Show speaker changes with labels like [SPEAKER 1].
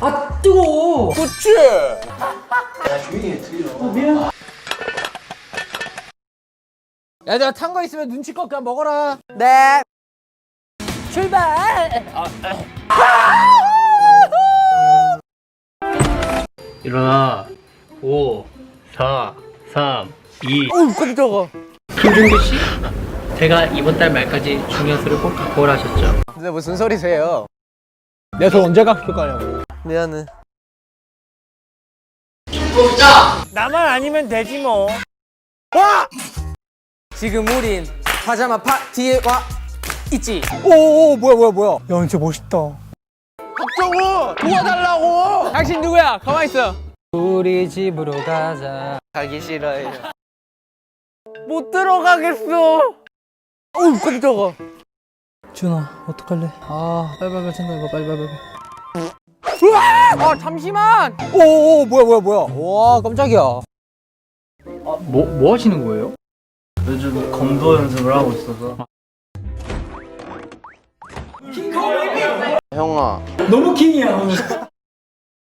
[SPEAKER 1] 아 뜨거워.
[SPEAKER 2] 그치?
[SPEAKER 1] 야 내가 탄거 있으면 눈치껏 그냥 먹어라. 네. 출발.
[SPEAKER 3] 일어나 5 4 3 2
[SPEAKER 1] 어우 깜짝아.
[SPEAKER 3] 김준규 씨 제가 이번 달 말까지 중요수를 꼭 갖고 오라 하셨죠
[SPEAKER 1] 근데 무슨 소리세요?
[SPEAKER 2] 내가 저 언제 갚을 거냐고.
[SPEAKER 1] 미안해.
[SPEAKER 2] 나만 아니면 되지 뭐.
[SPEAKER 1] 지금 우린 파자마 파티에 와 있지.
[SPEAKER 2] 오오 뭐야 뭐야 뭐야. 야 진짜 멋있다.
[SPEAKER 1] 박정우 도와달라고. 당신 누구야? 가만 있어. 우리 집으로 가자. 가기 싫어요. 못 들어가겠어. 어우 깜짝아. 준아 어떡할래? 아 빨리빨리 생각해봐 빨리빨리. 우와! 아 잠시만.
[SPEAKER 2] 오 오 뭐야 뭐야 뭐야.
[SPEAKER 1] 와 깜짝이야.
[SPEAKER 3] 뭐, 뭐 하시는 거예요? 요즘 검도 연습을 하고 있어서
[SPEAKER 4] 형아
[SPEAKER 3] 너무 킹이야 오늘